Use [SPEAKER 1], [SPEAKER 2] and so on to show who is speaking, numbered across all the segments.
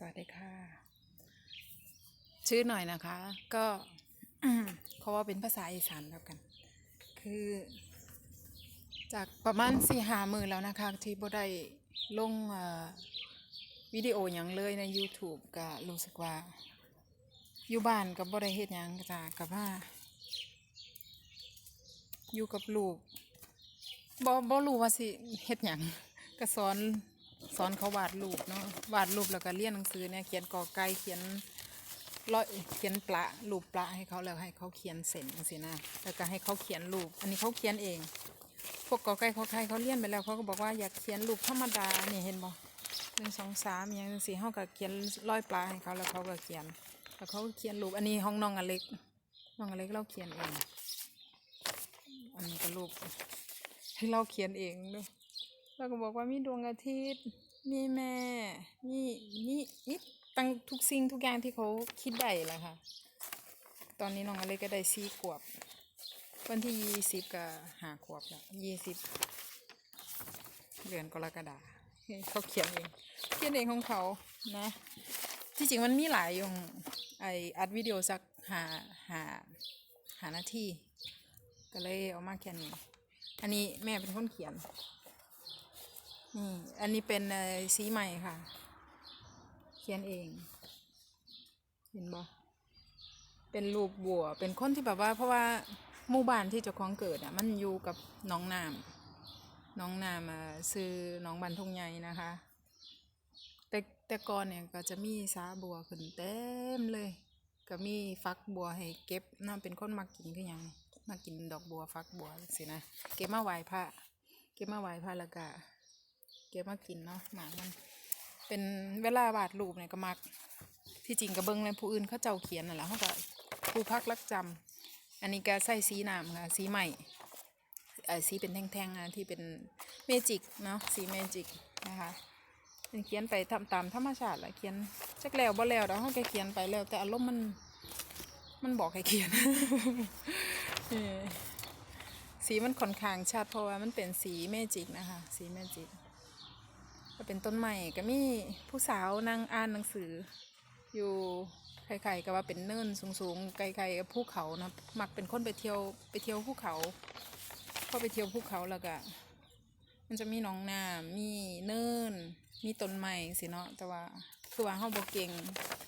[SPEAKER 1] สวัสดีค่ะ ชื่อหน่อยนะคะ ก็เขาว่าเป็นภาษาอีสานแล้วกัน คือ จากประมาณสี่หามือแล้วนะคะ ที่บ่ได้ลงเอ่อวิดีโออย่างเลยใน YouTube ก็รู้สึกว่า อยู่บ้านก็บ่ได้เฮ็ดหยังจ้ะกับว่า อยู่กับลูกบ่บ่รู้ว่าสิเฮ็ดหยังก็สอน สอนเขาวาดรูปเนาะวาดรูปแล้วก็เรียนหนังสือเนี่ยเขียนกอไก่เขียนร้อยเขียนปลารูปปลาให้เขาแล้วให้เขาเขียนเส้นจังซี่นะแล้วก็ให้เขาเขียนรูป อันนี้เขาเขียนเอง พวกกอไก่ขอไข่เขาเรียนไปแล้วเขาก็บอกว่าอยากเขียนรูปธรรมดาเนี่ยเห็นบ่หนึ่งสองสามอย่างจังซี่เขาก็เขียนร้อยปลาให้เขาแล้วเขาก็เขียนแล้วเขาก็เขียนรูปอันนี้ห้องน้องอเล็กน้องอเล็กเราเขียนเองอันนี้ก็รูปให้เราเขียนเองด้วย เราก็บอกว่ามีดวงอาทิตย์ มีแม่ มีมีมีตั้งทุกสิ่งทุกอย่างที่เขาคิดได้แหละค่ะ ตอนนี้น้องอเล็กก็ได้สี่ขวบ วันที่ยี่สิบก็หาขวบแล้วยี่สิบเดือนกรกฎาเขาเขียนเอง เขียนเองของเขานะ ที่จริงมันมีหลายอย่างไออัดวิดีโอสักหาหาหาหน้าที่ ก็เลยเอามาแค่นี้ อันนี้แม่เป็นคนเขียน นี่อันนี้เป็นสีใหม่ค่ะ เขียนเอง เห็นบ่เป็นรูปบัว เป็นคนที่แบบว่า เพราะว่าหมู่บ้านที่เจ้าของเกิดอะ มันอยู่กับน้องน้ำน้องน้ำซื้อน้องบันทงใหญ่นะคะ แต่แต่ก่อนเนี่ยก็จะมีสาบัวขึ้นเต็มเลย ก็มีฟักบัวให้เก็บน่าเป็นคนมากินก็ยังมากินดอกบัวฟักบัวสินะ เก็บมาไหว้พระ เก็บมาไหว้พระแล้วก็ เก็บมากินเนาะหมามัน เป็นเวลาวาดรูปเนี่ยก็มัก ที่จริงก็เบิ่งเลยผู้อื่นเขาเจ้าเขียนนั่นแหละเขาก็ผู้พักรักจำอันนี้ก็ใส่สีน้ำค่ะสีใหม่เออสีเป็นแท่งๆนะที่เป็นเมจิกเนาะสีเมจิกนะคะเป็นเขียนไปทำตามธรรมชาติแหละเขียนจักแล้วบ่แล้วเดี๋ยวเขาก็เขียนไปแล้ว แต่อารมณ์มันมันบอกให้เขียนสีมันค่อนข้างชัดเพราะว่ามันเป็นสีเมจิกนะคะ สีเมจิก ก็เป็นต้นใหม่ก็มีผู้สาวนั่งอ่านหนังสือ อยู่ใครๆก็ว่าเป็นเนินสูงๆไกลๆกับภูเขานะมักเป็นคนไปเที่ยวไปเที่ยวภูเขาพอไปเที่ยวภูเขาแล้วก็มันจะมีหนองน้ำมีเนินมีต้นไม้สิเนาะแต่ว่าคือว่าเฮาบ่เก่ง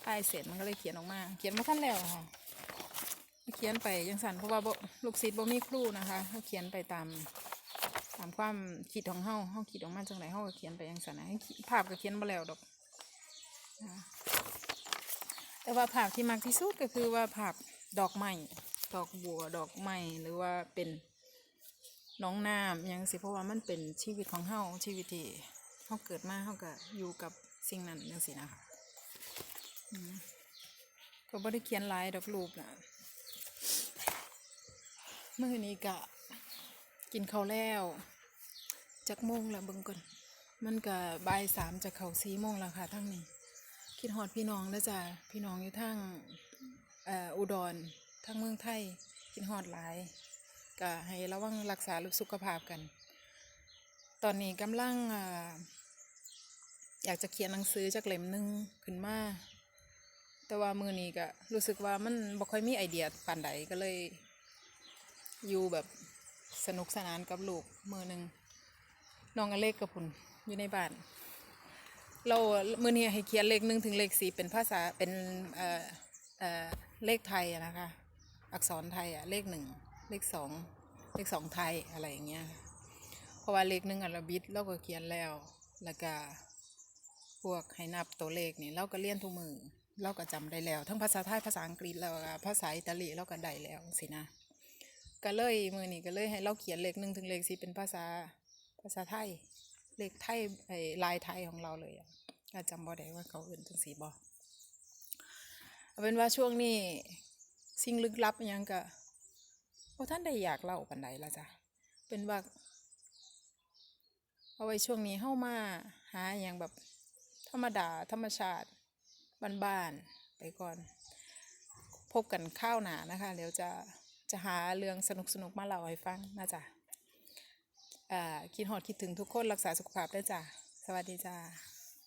[SPEAKER 1] ป้ายเสร็จมันก็เลยเขียนออกมา เขียนมาทันแล้วค่ะเขียนไปยังสั่นเพราะว่าลูกศิษย์บ่มีครูนะคะเขาเขียนไปตาม ตามความคิดของเฮาเฮาคิดออกมาจังไหนเฮาก็เขียนไปยังสันนะให้ภาพก็เขียนบ่แล้วดอกแต่ว่าภาพที่มักที่สุดก็คือว่าภาพดอกไม้ดอกบัวดอกไม้หรือว่าเป็นน้องน้ำยังสิเพราะว่ามันเป็นชีวิตของเฮาชีวิตที่เฮาเกิดมาเฮาก็อยู่กับสิ่งนั้นจังซี่นะคะก็บ่ได้เขียนลายดอกรูปน่ะมื้อนี้ก็ กินข้าวแล้วจักโมงแล้วเบิ่งก่อนมันก็บ่ายสามจะเข้าสี่โมงแล้วค่ะทั้งนี้ คิดฮอดพี่น้องแล้วจ้ะพี่น้องอยู่ทางอุดรทางเมืองไทยคิดฮอดหลายก็ให้ระวังรักษาสุขภาพกัน ตอนนี้กำลังออยากจะเขียนหนังสือจากเล่มหนึงขึ้นมาแต่ว่ามือนี้ก็รู้สึกว่ามันบ่ค่อยมีไอเดียปานใดก็เลยอยู่แบบ สนุกสนานกับลูกมือหนึ่งน้องอเล็กกับพุ่นอยู่ในบ้าน เรามือนี้ให้เขียนเลขหนึ่งถึงเลขสี่เป็นภาษาเป็นเอ่อเอ่อเลขไทยนะคะ อักษรไทยอะเลขหนึ่งเลขสองเลขสองไทยอะไรอย่างเงี้ยเพราะว่าเลขหนึ่งอัลบิดเราก็เขียนแล้วแล้วก็พวกให้นับตัวเลขนี่เราก็เรียนทุกมือเราก็จำได้แล้ว ทั้งภาษาไทยภาษาอังกฤษแล้วภาษาอิตาลีเราก็ได้แล้วสินะ ก็เลยมือนี้ก็เลยให้เราเขียนเลขหนึ่งถึงเลขสี่เป็นภาษาภาษาไทย เลขไทยไอ้ลายไทยของเราเลยอะก็จำบ่ได้ว่าเขาเอื่นจังสีบ่เอาเป็นว่าช่วงนี้สิ่งลึกลับยังก็พอท่านได้อยากเล่าปันใดละจ้ะเป็นว่าเอาไว้ช่วงนี้เข้ามาหาอย่างแบบธรรมดาธรรมชาติบ้านๆไปก่อน พบกันข้าวหนานะคะเดี๋ยวจะ จะหาเรื่องสนุกสนุกมาเล่าให้ฟังนะจ๊ะอ่าคิดหอดคิดถึงทุกคนรักษาสุขภาพด้วยจ้ะสวัสดีจ้า